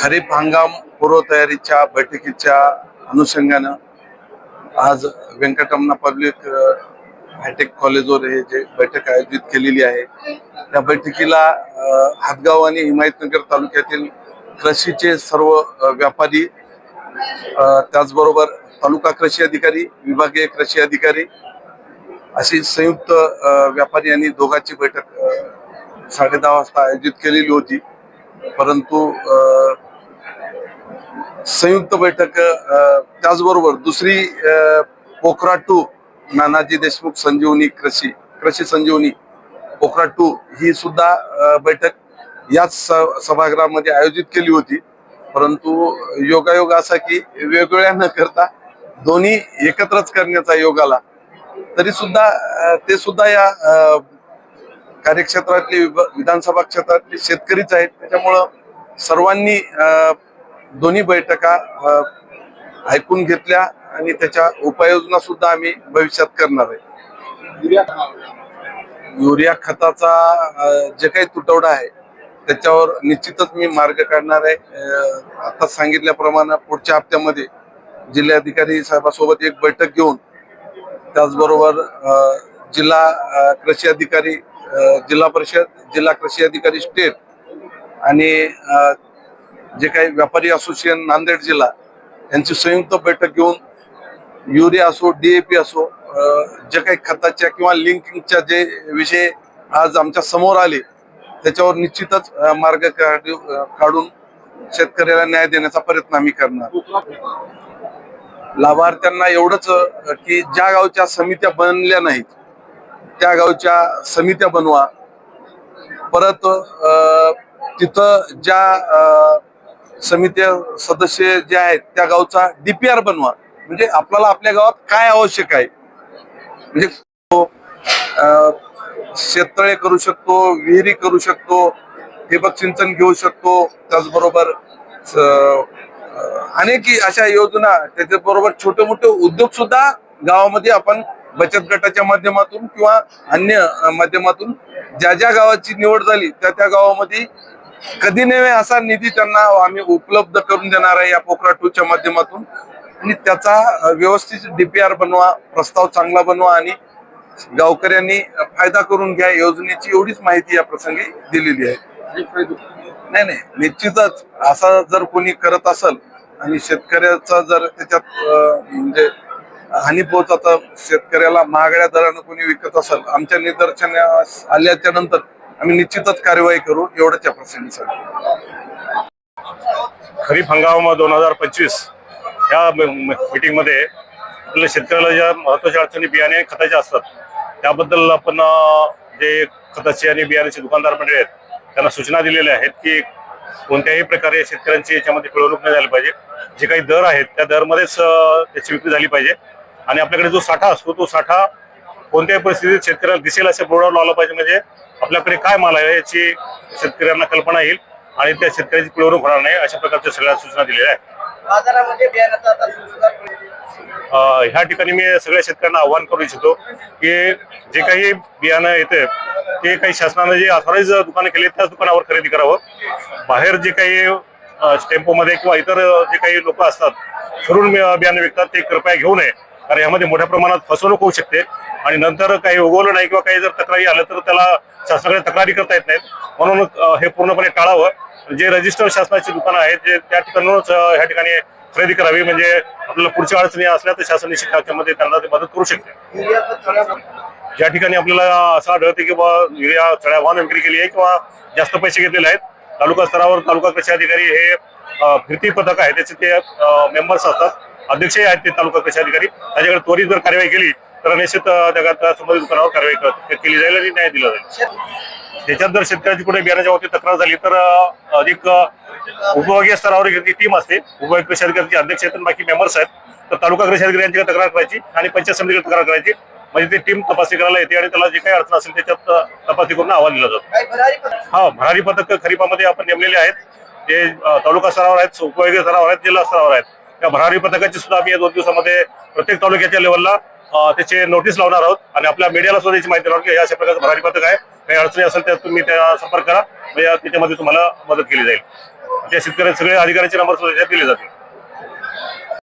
खरीप हंगाम पूर्वतयारीच्या बैठकीच्या अनुषंगानं आज व्यंकटरमणा पब्लिक हायटेक कॉलेजवर हे जे बैठक आयोजित केलेली आहे त्या बैठकीला हातगाव आणि हिमायतनगर तालुक्यातील कृषीचे सर्व व्यापारी त्याचबरोबर तालुका कृषी अधिकारी विभागीय कृषी अधिकारी अशी संयुक्त व्यापारी आणि दोघांची बैठक साडे दहा वाजता आयोजित केलेली होती. परंतु संयुक्त बैठक त्याचबरोबर दुसरी PoCRA two Nanaji Deshmukh Sanjivani Krishi Krishi Sanjeevani Pokhara to ही सुद्धा बैठक याच स- सभागृहामध्ये आयोजित केली होती. परंतु योगायोग असा की वेगवेगळ्या न करता दोन्ही एकत्रच करण्याचा योग आला. तरी सुद्धा ते सुद्धा या कार्यक्षेत्रातले विभ- विधानसभा क्षेत्रातले शेतकरीच आहेत. त्याच्यामुळं सर्वांनी दोन्ही बैठका ऐकून घेतल्या आणि त्याच्या उपाययोजना सुद्धा आम्ही भविष्यात करणार आहे. युरिया खताचा जे काही तुटवडा आहे त्याच्यावर निश्चितच मी मार्ग काढणार आहे. आता सांगितल्याप्रमाणे पुढच्या हप्त्यामध्ये जिल्हाधिकारी साहेबासोबत एक बैठक घेऊन त्याचबरोबर जिल्हा कृषी अधिकारी जिल्हा परिषद जिल्हा कृषी अधिकारी स्टेट आणि जे काही व्यापारी असोसिएशन नांदेड जिल्हा यांची संयुक्त बैठक घेऊन युरिया असो डीएपी असो जे काही खताच्या किंवा लिंकिंगच्या जे विषय आज आमच्यासमोर आले त्याच्यावर निश्चितच मार्ग काढून शेतकऱ्याला न्याय देण्याचा प्रयत्न आम्ही करणार. लाभार्थ्यांना एवढंच की ज्या गावच्या समित्या बनल्या नाहीत त्या गावच्या समित्या बनवा. परत तिथं ज्या अ, समित्या सदस्य जे आहेत त्या गावचा डीपीआर बनवा. म्हणजे आपल्याला आपल्या गावात काय आवश्यक आहे? म्हणजे शेततळे करू शकतो विहिरी करू शकतो ठिबक सिंचन घेऊ शकतो त्याचबरोबर अनेक अशा योजना त्याच्याबरोबर छोटे मोठे उद्योग सुद्धा गावामध्ये आपण बचत गटाच्या माध्यमातून किंवा अन्य माध्यमातून ज्या ज्या गावाची निवड झाली त्या त्या गावामध्ये कधी नव्हे असा निधी त्यांना आम्ही उपलब्ध करून देणार आहे या पोखरा टूच्या माध्यमातून. आणि त्याचा व्यवस्थित डीपीआर बनवा प्रस्ताव चांगला बनवा आणि गावकऱ्यांनी फायदा करून घ्या योजनेची एवढीच माहिती या प्रसंगी दिलेली आहे. नाही नाही निश्चितच असा जर कोणी करत असेल आणि शेतकऱ्याचा जर त्याच्यात म्हणजे हानी पोहोचत शेतकऱ्याला महागड्या दरानं कोणी विकत असेल आमच्या निदर्शनास आल्याच्यानंतर आम्ही निश्चितच कार्यवाही करू एवढंच या प्रसंगी सांगतो. खरीप हंगाम दोन हजार पंचवीस या मीटिंगमध्ये आपल्या शेतकऱ्याला ज्या महत्त्वाच्या अडचणी बियाणे खताच्या असतात त्याबद्दल आपण जे खताचे आणि बियाण्याचे दुकानदार मंडळी आहेत त्यांना सूचना दिलेल्या आहेत की कोणत्याही प्रकारे शेतकऱ्यांची याच्यामध्ये पिळवणूक नाही झाली पाहिजे. जे काही दर आहेत त्या दरमध्येच त्याची विक्री झाली पाहिजे. आणि आपल्याकडे जो साठा असतो तो साठा कोणत्याही परिस्थितीत शेतकऱ्याला दिसेल असे बोर्डावर लावला पाहिजे म्हणजे आपल्याकडे काय माल आहे याची शेतकऱ्यांना कल्पना येईल आणि त्या शेतकऱ्याची पिळवणूक होणार नाही अशा प्रकारच्या सगळ्या सूचना दिलेल्या आहेत. ह्या ठिकाणी मी सगळ्या शेतकऱ्यांना आव्हान करू इच्छितो की जे काही बियाणं येते ते काही शासनाने जे ऑथॉराईज दुकानं केली त्याच दुकानावर खरेदी करावं. बाहेर जे काही टेम्पोमध्ये किंवा इतर जे काही लोक असतात फिरून बियाणं विकतात ते कृपया घेऊ नये. कारण यामध्ये मोठ्या प्रमाणात फसवणूक होऊ शकते. आणि नंतर काही उगवलं नाही किंवा काही जर तक्रारी आलं तर त्याला शासनाकडे तक्रारी करता येत नाहीत. म्हणून हे पूर्णपणे टाळावं. जे रजिस्टर शासनाची दुकानं आहेत जे त्या ठिकाणूनच ह्या ठिकाणी खरेदी करावी म्हणजे आपल्याला पुढच्या अडचणी असल्या तर शासन निश्चित त्याच्यामध्ये त्यांना ते मदत करू शकते. ज्या ठिकाणी आपल्याला असं आढळते की बा युरिया चळ्या वाहन विक्री केली आहे किंवा जास्त पैसे घेतलेले आहेत तालुका स्तरावर तालुका कृषी अधिकारी हे फिरती पथक आहे त्याचे ते मेंबर्स असतात. अध्यक्षही आहेत ते तालुका कृषी अधिकारी. त्याच्याकडे त्वरित जर कारवाई केली तर निश्चित त्या संबंधित दुकानावर कारवाई कर- केली जाईल आणि न्याय दिला जाईल. त्याच्यात जर शेतकऱ्याची कुठे बियाण्याच्या बाबतीत तक्रार झाली तर अधिक अ, उपविभागीय स्तरावर एक टीम असते. उपविभागीय कृषी अधिकाऱ्याचे अध्यक्ष आहेत बाकी मेंबर्स आहेत. तर तालुका कृषी अधिकारी यांच्याकडे तक्रार करायची आणि पंचायत समितीकडे तक्रार करायची. म्हणजे ती टीम तपासणी करायला येते आणि त्याला जे काही अडचण असेल त्याच्यात तपासणी करून अहवाल दिला जातो. हा भरारी पथक खरीपामध्ये आपण नेमलेले आहेत. ते अ, तालुका स्तरावर आहेत उपविभागीय स्तरावर आहेत जिल्हा स्तरावर आहेत. त्या भरारी पथकाची सुद्धा आम्ही या दोन दिवसामध्ये प्रत्येक तालुक्याच्या लेवलला त्याचे नोटीस लावणार आहोत आणि आपल्या मीडियाला सुद्धा याची माहिती लावणार की या अशा प्रकारचं भरारी पथक आहे. काही अडचणी असेल तर तुम्ही त्या संपर्क करा. म्हणजे त्याच्यामध्ये तुम्हाला मदत केली जाईल. त्या शेतकऱ्यांना सगळे अधिकाऱ्यांचे नंबर सुद्धा दिले जातील.